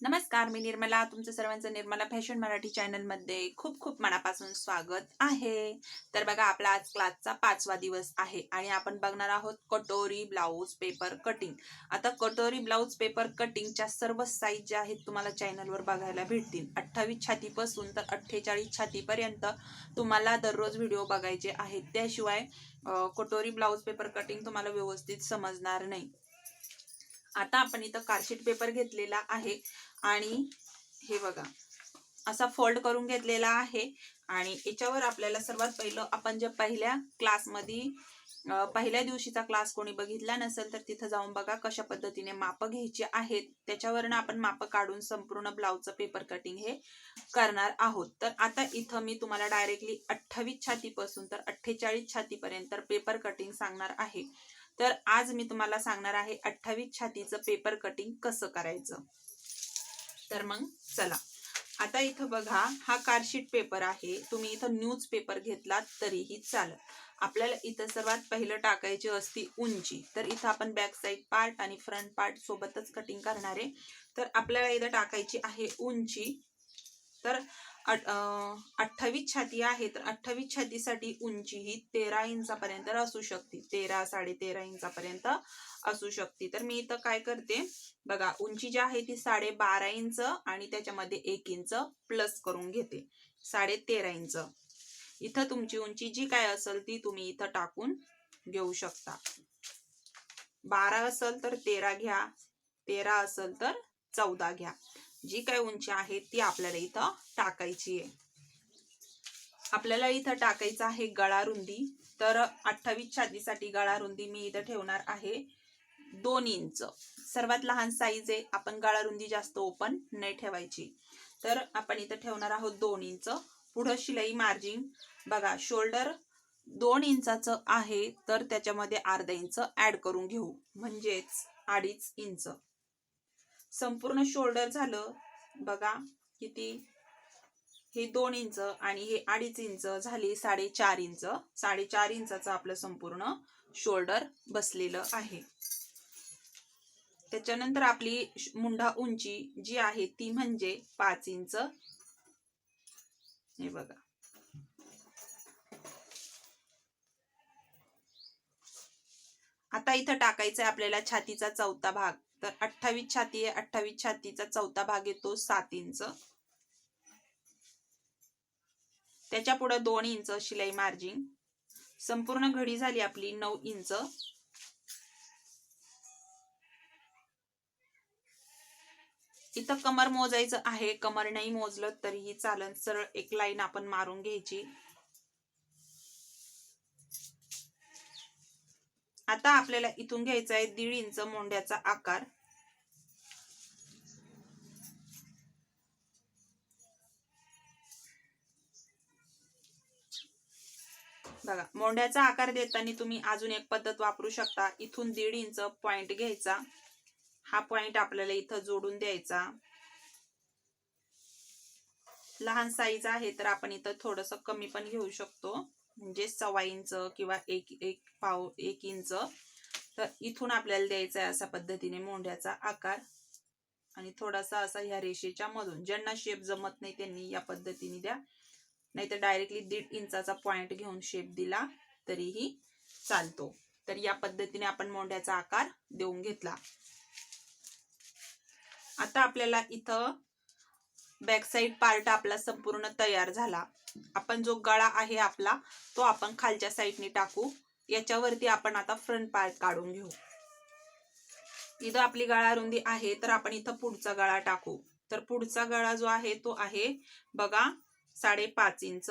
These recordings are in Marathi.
नमस्कार मी निर्मला. तुमचं सर्वांचं निर्मला फॅशन मराठी चॅनलमध्ये खूप खूप मनापासून स्वागत आहे. तर बघा आपला आज क्लासचा पाचवा दिवस आहे आणि आपण बघणार आहोत कटोरी ब्लाऊज पेपर कटिंग. आता कटोरी ब्लाऊज पेपर कटिंगच्या सर्व साईज ज्या आहेत तुम्हाला चॅनलवर बघायला भेटतील. अठ्ठावीस छातीपासून तर अठ्ठेचाळीस छातीपर्यंत तुम्हाला दररोज व्हिडिओ बघायचे आहेत. त्याशिवाय कटोरी ब्लाऊज पेपर कटिंग तुम्हाला व्यवस्थित समजणार नाही. आता आपण इथं कार्शीट पेपर घेतलेला आहे. आणि हे बघा असा फोल्ड करून घेतलेला आहे. आणि याच्यावर आपल्याला सर्वात पहिलं आपण जे पहिल्या क्लासमध्ये पहिल्या दिवशीचा क्लास कोणी बघितला नसेल तर तिथं जाऊन बघा कशा पद्धतीने माप घ्यायची आहेत. त्याच्यावरनं आपण माप काढून संपूर्ण ब्लाऊजचं पेपर कटिंग हे करणार आहोत. तर आता इथं मी तुम्हाला डायरेक्टली अठ्ठावीस छातीपासून तर अठ्ठेचाळीस छातीपर्यंत पेपर कटिंग सांगणार आहे. तर आज मी तुम्हाला सांगणार आहे अठ्ठावीस छातीचं पेपर कटिंग कसं करायचं. तर मग चला. आता इथं बघा हा कार्डशीट पेपर आहे. तुम्ही इथं न्यूज पेपर घेतलात तरीही चालत आपल्याला इथं सर्वात पहिलं टाकायची असती उंची. तर इथं आपण बॅक साईड पार्ट आणि फ्रंट पार्ट सोबतच कटिंग करणार आहे. तर आपल्याला इथं टाकायची आहे उंची. तर अठ्ठावीस छाती आहे तर अठ्ठावीस छातीसाठी उंची ही तेरा इंचापर्यंत असू शकते. तेरा साडे तेरा इंचापर्यंत असू शकते. तर मी इथं काय करते? बघा उंची जी आहे ती साडे बारा इंच आणि त्याच्यामध्ये एक इंच प्लस करून घेते. साडे तेरा इंच. इथं तुमची उंची जी काय असेल ती तुम्ही इथं टाकून घेऊ शकता. बारा असेल तर तेरा घ्या. तेरा असेल तर चौदा घ्या. जी काय उंची आहे ती आपल्याला इथं टाकायची आहे. आपल्याला इथं टाकायचं आहे गळा रुंदी. तर अठ्ठावीस छातीसाठी गळा रुंदी मी इथं ठेवणार आहे दोन इंच. सर्वात लहान साईज आहे. आपण गळा रुंदी जास्त ओपन नाही ठेवायची. तर आपण इथं ठेवणार आहोत दोन इंच. पुढं शिलाई मार्जिन बघा शोल्डर दोन इंचाचं आहे. तर त्याच्यामध्ये अर्धा इंच ऍड करून घेऊ. म्हणजेच अडीच इंच. संपूर्ण शोल्डर झालं. बघा किती. हे दोन इंच आणि हे अडीच इंच झाली साडेचार इंच. साडेचार इंचाचं आपलं संपूर्ण शोल्डर बसलेलं आहे. त्याच्यानंतर आपली मुंडा उंची जी आहे ती म्हणजे पाच इंच. हे बघा. आता इथं टाकायचं आहे आपल्याला छातीचा चौथा भाग. तर अठ्ठावीस छाती आहे अठ्ठावीस छातीचा चौथा भाग येतो सात इंच. त्याच्या पुढे दोन इंच शिलाई मार्जिन. संपूर्ण घडी झाली आपली नऊ इंच. इथं कमर मोजायचं आहे. कमर नाही मोजलं तरीही चालन. सरळ एक लाईन आपण मारून घ्यायची. आता आपल्याला इथून घ्यायचा आहे दीड इंच मोंड्याचा आकार. बघा मोंड्याचा आकार देताना तुम्ही अजून एक पद्धत वापरू शकता. इथून दीड इंच पॉइंट घ्यायचा. हा पॉइंट आपल्याला इथं जोडून द्यायचा. लहान साईज आहे तर आपण इथं थोडस कमी पण घेऊ शकतो. म्हणजे सव्वा इंच किंवा एक एक पाव एक इंच. तर इथून आपल्याला द्यायचा आहे अशा पद्धतीने मोंढ्याचा आकार. आणि थोडासा असा ह्या रेषेच्या मधून ज्यांना शेप जमत नाही त्यांनी या पद्धतीने द्या. नाहीतर डायरेक्टली दीड इंचाचा पॉइंट घेऊन शेप दिला तरीही चालतो. तर या पद्धतीने आपण मोंढ्याचा आकार देऊन घेतला. आता आपल्याला इथं बॅक साईड पार्ट आपला संपूर्ण तयार झाला. आपण जो गळा आहे आपला तो आपण खालच्या साईडने टाकू. याच्यावरती आपण आता फ्रंट पार्ट काढून घेऊ. इथं आपली गळा रुंदी आहे तर आपण इथं पुढचा गळा टाकू. तर पुढचा गळा जो आहे तो आहे बघा साडेपाच इंच.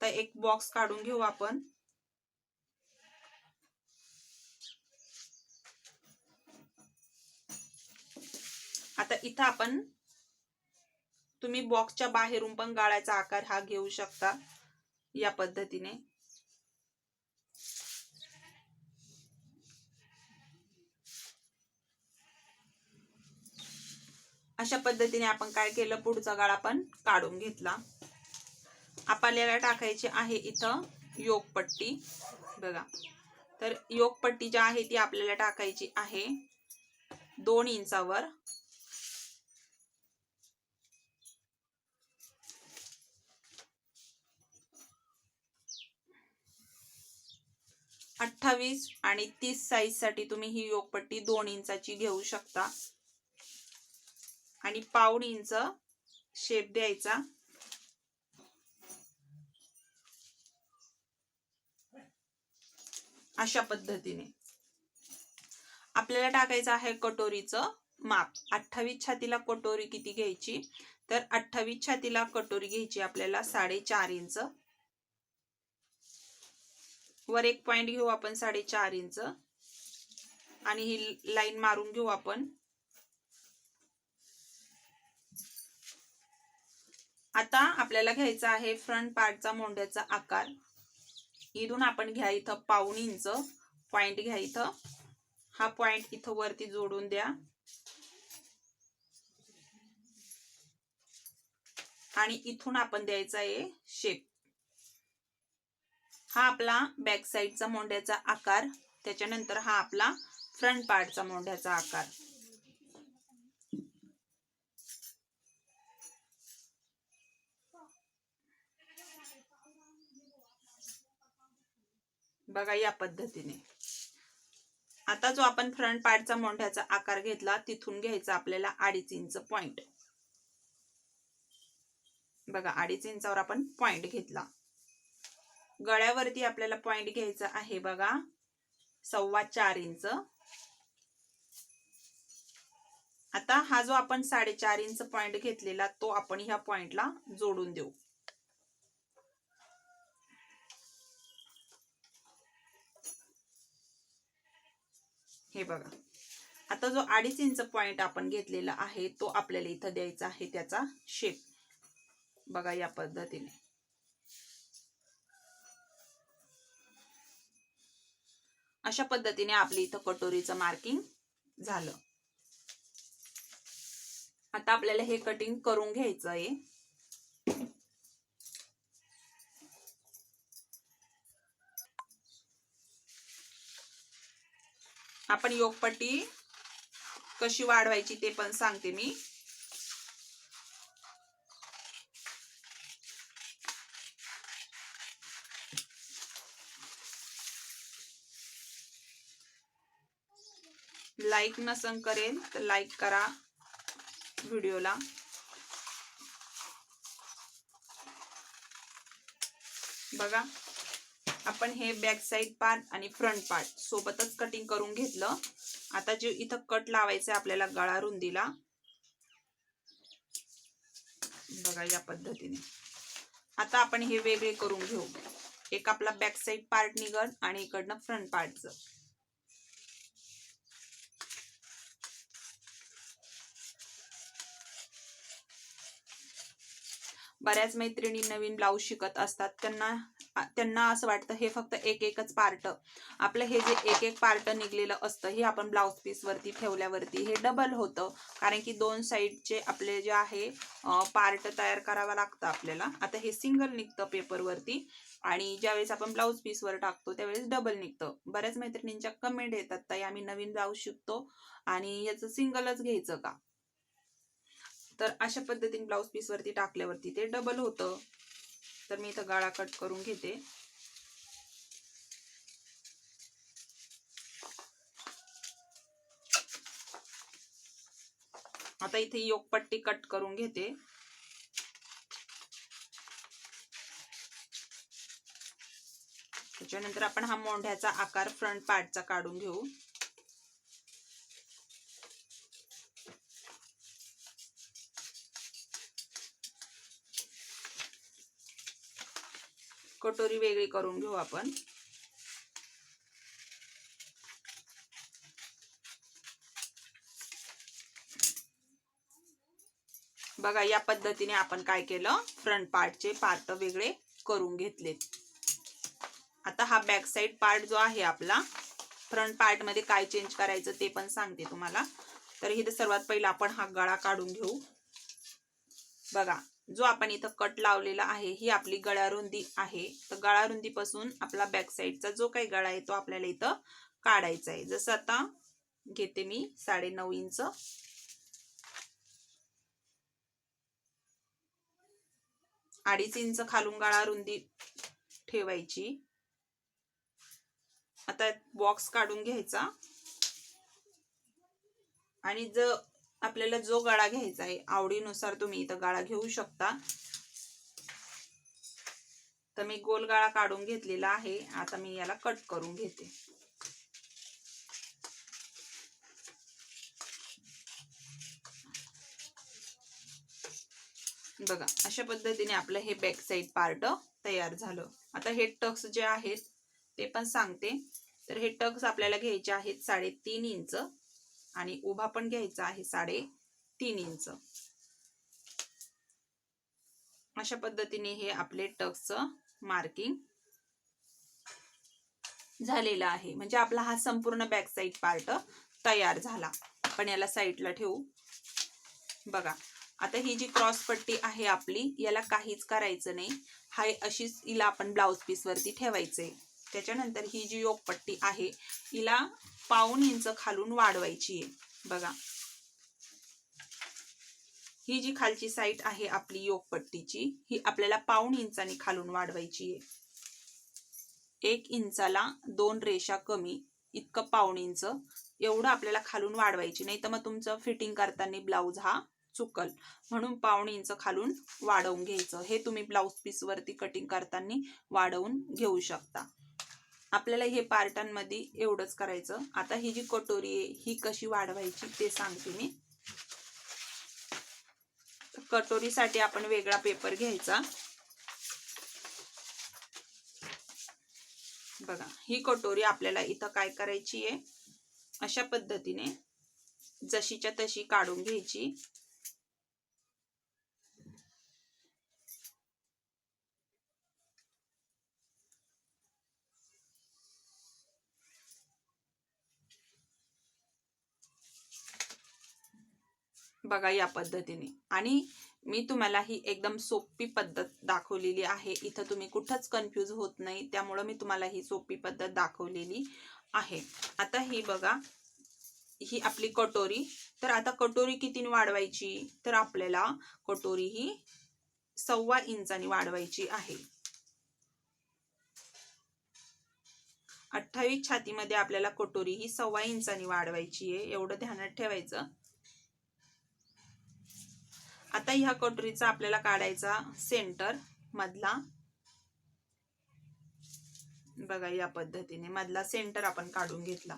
तर एक बॉक्स काढून घेऊ आपण. आता इथं आपण तुम्ही बॉक्सच्या बाहेरून पण गाळ्याचा आकार हा घेऊ शकता या पद्धतीने. अशा पद्धतीने आपण काय केलं? पुढचा गाळा पण काढून घेतला. आपल्याला टाकायची आहे इथं योगपट्टी. बघा. तर योगपट्टी जी आहे ती आपल्याला टाकायची आहे दोन इंचावर. अठ्ठावीस आणि तीस साईजसाठी तुम्ही ही योगपट्टी दोन इंचाची घेऊ शकता. आणि पाऊण इंच शेप द्यायचा. अशा पद्धतीने. आपल्याला टाकायचं आहे कटोरीचं माप. अठ्ठावीस छातीला कटोरी किती घ्यायची? तर अठ्ठावीस छातीला कटोरी घ्यायची आपल्याला साडेचार इंच. वर एक पॉइंट घेऊ आपण साडेचार इंच. आणि ही लाईन मारून घेऊ आपण. आता आपल्याला घ्यायचा आहे फ्रंट पार्टचा मोंड्याचा आकार. इथून आपण घ्या इथं पाऊण इंच. पॉइंट घ्या इथं. हा पॉइंट इथं वरती जोडून द्या. आणि इथून आपण द्यायचा आहे शेप हा आपला बॅक साईडचा मोंड्याचा आकार त्याच्यानंतर हा आपला फ्रंट पार्टचा मोंड्याचा आकार. बघा या पद्धतीने. आता जो आपण फ्रंट पार्टचा मोंढ्याचा आकार घेतला तिथून घ्यायचा आपल्याला अडीच इंच पॉइंट बघा अडीच इंचावर आपण पॉइंट घेतला. गळ्यावरती आपल्याला पॉइंट घ्यायचा आहे बघा. सव्वा चार इंच. आता हा जो आपण साडेचार इंच पॉइंट घेतलेला तो आपण ह्या पॉइंटला जोडून देऊ. हे बघा. आता जो अडीच इंच पॉइंट आपण घेतलेला आहे तो आपल्याला इथं द्यायचा आहे त्याचा शेप बघा या पद्धतीने. अशा पद्धतीने आपली इथं कटोरीचं मार्किंग झालं. आता आपल्याला हे कटिंग करून घ्यायचं आहे. आपण योगपट्टी कशी वाढवायची ते पण सांगते मी. लाईक नसन करेल तर लाईक करा व्हिडिओला बघा आपण हे बॅक साईड पार्ट आणि फ्रंट पार्ट सोबतच कटिंग करून घेतलं. आता जे इथं कट लावायचं आपल्याला गळा रुंदीला बघा या पद्धतीने. आता आपण हे वेगळे करून घेऊ. एक आपला बॅक साईड पार्ट निघल आणि इकडनं फ्रंट पार्टचं बऱ्याच मैत्रिणी नवीन ब्लाऊज शिकत असतात. त्यांना त्यांना असं वाटतं हे फक्त एक एकच पार्ट आपलं हे जे एक एक पार्ट निघलेलं असतं हे आपण ब्लाऊज पीस वरती ठेवल्यावरती हे डबल होतं. कारण की दोन साईडचे आपले जे आहे पार्ट तयार करावा लागतं आपल्याला. आता हे सिंगल निघतं पेपरवरती आणि ज्यावेळेस आपण ब्लाऊज पीसवर टाकतो त्यावेळेस डबल निघतं. बऱ्याच मैत्रिणींच्या कमेंट येतात ताई आम्ही नवीन ब्लाऊज शिकतो आणि याचं सिंगलच घ्यायचं का? तर अशा पद्धतीने ब्लाऊज पीस वरती टाकल्यावरती ते डबल होतं. तर मी इथं गाळा कट करून घेते. आता इथे योगपट्टी कट करून घेते. त्याच्यानंतर आपण हा मोंढ्याचा आकार फ्रंट पार्टचा काढून घेऊ. कटोरी वेगळी करून घेऊ आपण. बघा या पद्धतीने आपण काय केलं? फ्रंट पार्टचे पार्ट वेगळे करून घेतलेत आता हा बॅक साईड पार्ट जो आहे आपला फ्रंट पार्टमध्ये काय चेंज करायचं ते पण सांगते तुम्हाला. तर इथे सर्वात पहिला आपण हा गळा काढून घेऊ. बघा जो आपण इथं कट लावलेला आहे ही आपली गळारुंदी आहे. तर गळारुंदीपासून आपला बॅक साईडचा जो काही गळा आहे तो आपल्याला इथं काढायचा आहे. जसं आता घेते मी साडे नऊ इंच. अडीच इंच खालून गळा रुंदी ठेवायची. आता बॉक्स काढून घ्यायचा. आणि ज आपल्याला जो गाळा घ्यायचा आहे आवडीनुसार तुम्ही इथं गाळा घेऊ शकता. तर मी गोल गाळा काढून घेतलेला आहे. आता मी याला कट करून घेते. बघा अशा पद्धतीने आपलं हे बॅक साईड पार्ट तयार झालं. आता हे टक्स जे आहेत ते पण सांगते. तर हे टक्स आपल्याला घ्यायचे आहेत साडेतीन इंच. आणि उभा पण घ्यायचा आहे साडे तीन इंच. अशा पद्धतीने हे आपले टक्सचं मार्किंग झालेलं आहे. म्हणजे आपला हा संपूर्ण बॅक साईड पार्ट तयार झाला. आपण याला साईडला ठेवू. बघा आता ही जी क्रॉस पट्टी आहे आपली याला काहीच करायचं नाही. हाय अशीच हिला आपण ब्लाऊज पीस वरती ठेवायचंय त्याच्यानंतर ही जी योगपट्टी आहे हिला पाऊन इंच खालून वाढवायची आहे. बघा. ही जी खालची साईड आहे आपली योगपट्टीची ही आपल्याला पाऊण इंचाने खालून वाढवायची आहे. एक इंचाला दोन रेषा कमी इतकं पाऊण इंच एवढं आपल्याला खालून वाढवायची. नाही तर मग तुमचं फिटिंग करताना ब्लाऊज हा चुकल. म्हणून पाऊण इंच खालून वाढवून घ्यायचं. हे तुम्ही ब्लाऊज पीस वरती कटिंग करताना वाढवून घेऊ शकता. आपल्याला हे पार्टांमध्ये एवढंच करायचं. आता ही जी कटोरी आहे ही कशी वाढवायची ते सांगते मी. कटोरीसाठी आपण वेगळा पेपर घ्यायचा. बघा ही कटोरी आपल्याला इथं काय करायची आहे? अशा पद्धतीने जशीच्या तशी काढून घ्यायची. बघा या पद्धतीने. आणि मी तुम्हाला ही एकदम सोपी पद्धत दाखवलेली आहे. इथं तुम्ही कुठंच कन्फ्यूज होत नाही. त्यामुळं मी तुम्हाला ही सोपी पद्धत दाखवलेली आहे. आता ही बघा ही आपली कटोरी. तर आता कटोरी कितीने वाढवायची? तर आपल्याला कटोरी ही सव्वा इंचानी वाढवायची आहे. अठ्ठावीस छातीमध्ये आपल्याला कटोरी ही सव्वा इंचानी वाढवायची आहे. एवढं ध्यानात ठेवायचं. आता ह्या कटोरीचा आपल्याला काढायचा सेंटर मधला. बघा या पद्धतीने मधला सेंटर आपण काढून घेतला.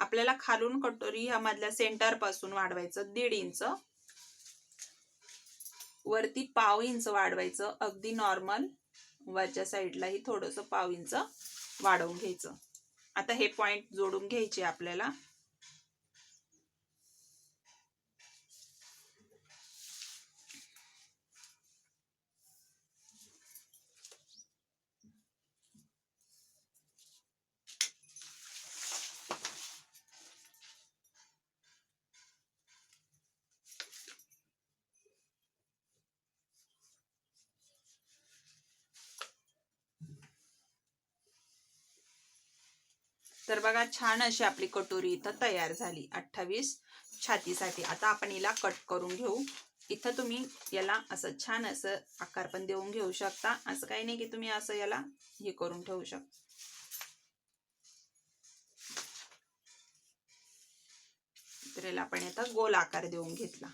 आपल्याला खालून कटोरी ह्या मधल्या सेंटरपासून वाढवायचं दीड इंच. वरती पाव इंच वाढवायचं अगदी नॉर्मल वरच्या साईडलाही थोडस पाव इंच वाढवून घ्यायचं. आता हे पॉइंट जोडून घ्यायचे आपल्याला. तर बघा छान अशी आपली कटोरी इथं तयार झाली. अठ्ठावीस छातीसाठी. आता आपण हिला कट करून घेऊ. इथं तुम्ही याला असं छान असं आकार पण देऊन घेऊ शकता. असं काही नाही की तुम्ही असं याला हे करून ठेवू शकता. तर याला आपण इथं गोल आकार देऊन घेतला.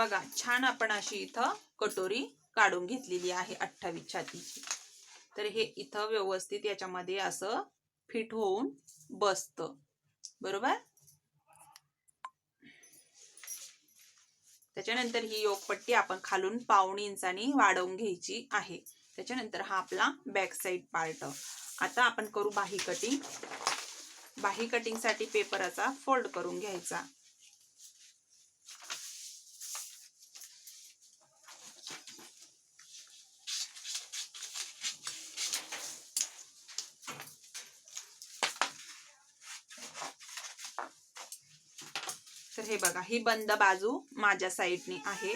बघा छान आपण अशी इथं कटोरी काढून घेतलेली आहे अठ्ठावीस छातीची. तर हे इथं व्यवस्थित याच्यामध्ये असं फिट होऊन बसत. बरोबर? त्याच्यानंतर ही योगपट्टी आपण खालून पावणे इंचानी वाढवून घ्यायची आहे. त्याच्यानंतर हा आपला बॅक साईड पार्ट आता आपण करू बाही कटिंग बाही कटिंगसाठी पेपराचा फोल्ड करून घ्यायचा. हे बघा ही बंद बाजू माझ्या साईडनी आहे.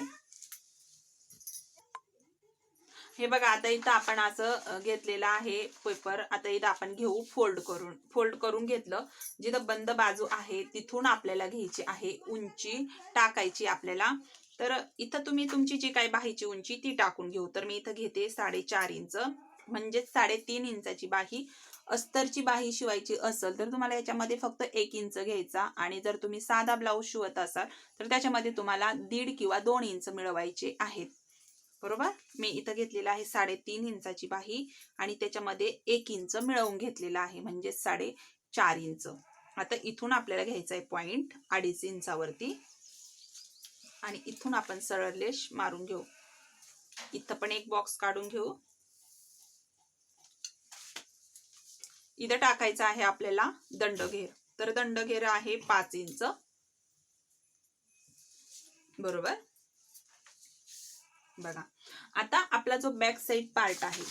हे बघा आता इथं आपण असं घेतलेलं आहे पेपर आता इथं आपण घेऊ फोल्ड करून. फोल्ड करून घेतलं. जिथं बंद बाजू आहे तिथून आपल्याला घ्यायची आहे उंची टाकायची आपल्याला. तर इथं तुम्ही तुमची जी काही बाहीची उंची ती टाकून घेऊ. तर मी इथं घेते साडेचार इंच. म्हणजेच साडेतीन इंचाची बाही. अस्तरची बाही शिवायची असेल तर तुम्हाला याच्यामध्ये फक्त एक इंच घ्यायचा आणि जर तुम्ही साधा ब्लाऊज शिवत असाल तर त्याच्यामध्ये तुम्हाला दीड किंवा दोन इंच मिळवायचे आहेत. बरोबर? मी इथं घेतलेलं आहे साडेतीन इंचाची बाही आणि त्याच्यामध्ये एक इंच मिळवून घेतलेला आहे म्हणजे साडे चार इंच. आता इथून आपल्याला घ्यायचा आहे पॉईंट अडीच इंचावरती. आणि इथून आपण सरळ लेश मारून घेऊ. इथं पण एक बॉक्स काढून घेऊ. इथं टाकायचा आहे आपल्याला दंडघेर. तर दंडघेर आहे पाच इंच. बरोबर? बघा. आता आपला जो बॅक साईड पार्ट आहे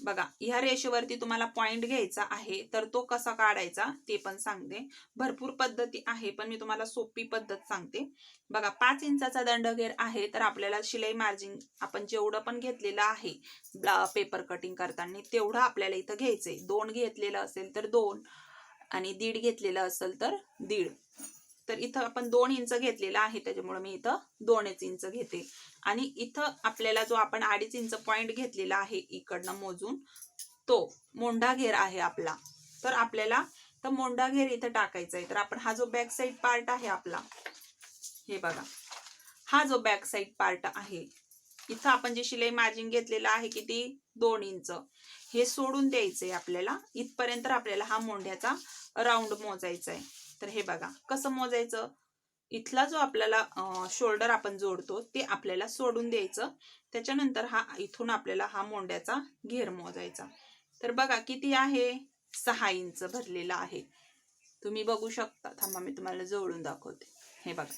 बघा ह्या रेषेवरती तुम्हाला पॉइंट घ्यायचा आहे तर तो कसा काढायचा ते पण सांगते. भरपूर पद्धती आहे पण मी तुम्हाला सोपी पद्धत सांगते. बघा पाच इंचाचा दंडघेर आहे तर आपल्याला शिलाई मार्जिन आपण जेवढं पण घेतलेलं आहे पेपर कटिंग करताना तेवढं आपल्याला इथं घ्यायचंय. दोन घेतलेलं असेल तर दोन आणि दीड घेतलेलं असेल तर दीड. तर इथं आपण दोन इंच घेतलेला आहे त्याच्यामुळे मी इथं दोनच इंच घेते. आणि इथं आपल्याला जो आपण अडीच इंच पॉइंट घेतलेला आहे इकडनं मोजून तो मोंढा घेर आहे आपला. तर आपल्याला तर मोंढा घेर इथं टाकायचा आहे. तर आपण हा जो बॅक साईड पार्ट आहे आपला हे बघा. हा जो बॅक साईड पार्ट आहे इथं आपण जे शिलाई मार्जिन घेतलेलं आहे किती दोन इंच. हे सोडून द्यायचंय आपल्याला. इथपर्यंत आपल्याला हा मोंढ्याचा राऊंड मोजायचा आहे तर हे बघा कसं मोजायचं? इथला जो आपल्याला शोल्डर आपण जोडतो ते आपल्याला सोडून द्यायचं. त्याच्यानंतर हा इथून आपल्याला हा मोंड्याचा घेर मोजायचा. तर बघा किती आहे? सहा इंच भरलेला आहे. तुम्ही बघू शकता. थांबा मी तुम्हाला जोडून दाखवते. हे बघा.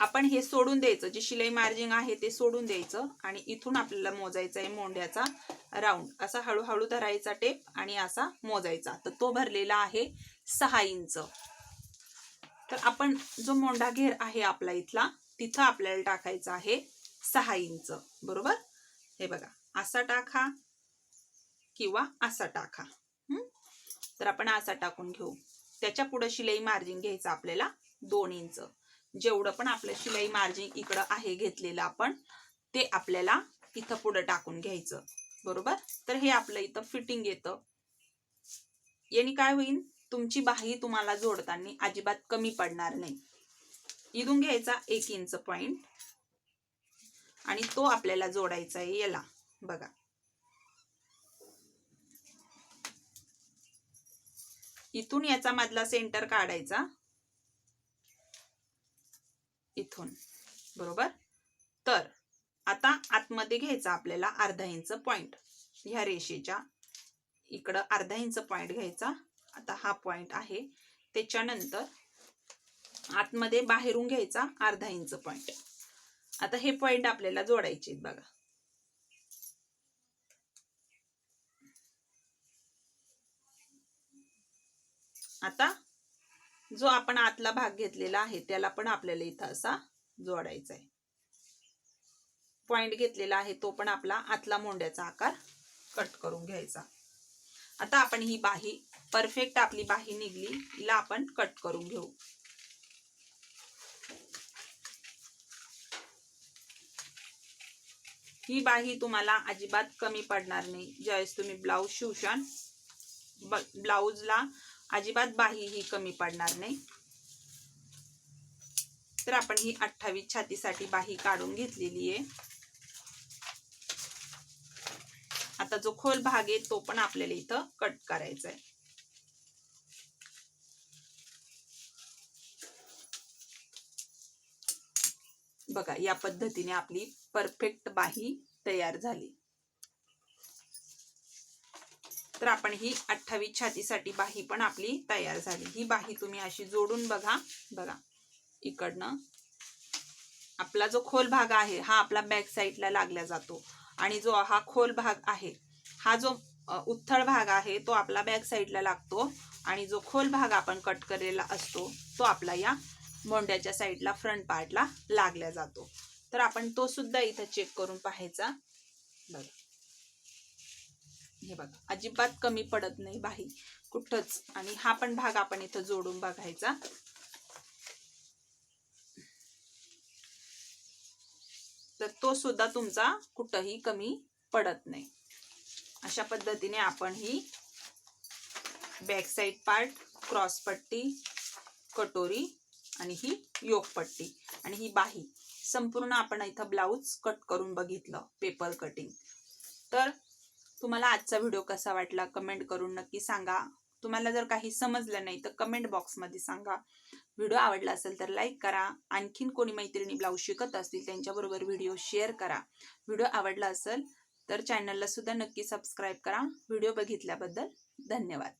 आपण हे सोडून द्यायचं जे शिलाई मार्जिंग आहे ते सोडून द्यायचं आणि इथून आपल्याला मोजायचा आहे मोंड्याचा राऊंड. असा हळूहळू धरायचा टेप आणि असा मोजायचा. तर तो भरलेला आहे सहा इंच. तर आपण जो मोंढा घेर आहे आपला इथला तिथं आपल्याला टाकायचा आहे सहा इंच. बरोबर? हे बघा असा टाका किंवा असा टाका. तर आपण असा टाकून घेऊ. त्याच्या पुढे शिलाई मार्जिन घ्यायचं आपल्याला दोन इंच. जेवढं पण आपलं शिलाई मार्जिन इकडं आहे घेतलेलं आपण ते आपल्याला इथं पुढं टाकून घ्यायचं. बरोबर? तर हे आपलं इथं फिटिंग येतं. याने काय होईल तुमची बाही तुम्हाला जोडताना अजिबात कमी पडणार नाही. इथून घ्यायचा एक इंच पॉइंट आणि तो आपल्याला जोडायचा आहे याला. बघा. इथून याचा मधला सेंटर काढायचा. इथून. बरोबर? तर आता आतमध्ये घ्यायचा आपल्याला अर्धा इंच पॉइंट ह्या रेषेच्या इकडं अर्धा इंच पॉइंट घ्यायचा. आता हा पॉइंट आहे. त्याच्यानंतर आतमध्ये बाहेरून घ्यायचा अर्धा इंच पॉइंट आता हे पॉइंट आपल्याला जोडायचे आहेत बघा. आता जो आपण आतला भाग घेतलेला आहे त्याला पण आपल्याला इथं असा जोडायचा आहे. पॉइंट घेतलेला आहे तो पण आपला आतला मोंड्याचा आकार कट करून घ्यायचा. आता आपण ही बाही परफेक्ट आपली बाही निघली हिला आपण कट करून घेऊ. ही बाही तुम्हाला अजिबात कमी पडणार नाही. ज्यावेळेस तुम्ही ब्लाऊज शिवशान ब्लाऊजला अजिबात बाही ही कमी पडणार नाही. तर आपण ही अठ्ठावीस छातीसाठी बाही काढून घेतलेली आहे. आता जो खोल भाग आहे तो पण आपल्याला इथं कट करायचा आहे बघा या पद्धतीने आपली परफेक्ट बाही तयार झाली. तर आपण ही अठ्ठावीस छातीसाठी बाही पण आपली तयार झाली. ही बाही तुम्ही अशी जोडून बघा. बघा. इकडनं. आपला जो खोल भाग आहे हा आपला बॅक साईडला लागला जातो. आणि जो हा खोल भाग आहे हा जो उत्थळ उथळ भाग आहे तो आपला बॅक साईडला लागतो. आणि जो खोल भाग आपण कट केलेला असतो तो आपला या मोंड्याच्या साईडला फ्रंट पार्टला लागला जातो. तर आपण तो सुद्धा इथं चेक करून पाहायचा. बघा. हे बघा अजिबात कमी पडत नाही बाही कुठंच. आणि हा पण भाग आपण इथं जोडून बघायचा. तर तो सुद्धा तुमचा कुठंही कमी पडत नाही. अशा पद्धतीने आपण ही बॅक साईड पार्ट क्रॉस पट्टी कटोरी आणि ही योगपट्टी आणि ही बाही संपूर्ण आपण इथं ब्लाऊज कट करून बघितलं पेपर कटिंग तर तुम्हाला आजचा व्हिडिओ कसा वाटला कमेंट करून नक्की सांगा. तुम्हाला जर काही समजलं नाही तर कमेंट बॉक्समध्ये सांगा. व्हिडिओ आवडला असेल तर लाईक करा. आणखीन कोणी मैत्रिणी ब्लाऊज शिकत असतील त्यांच्याबरोबर व्हिडिओ शेअर करा. व्हिडिओ आवडला असेल तर चॅनलला सुद्धा नक्की सबस्क्राईब करा. व्हिडिओ बघितल्याबद्दल धन्यवाद.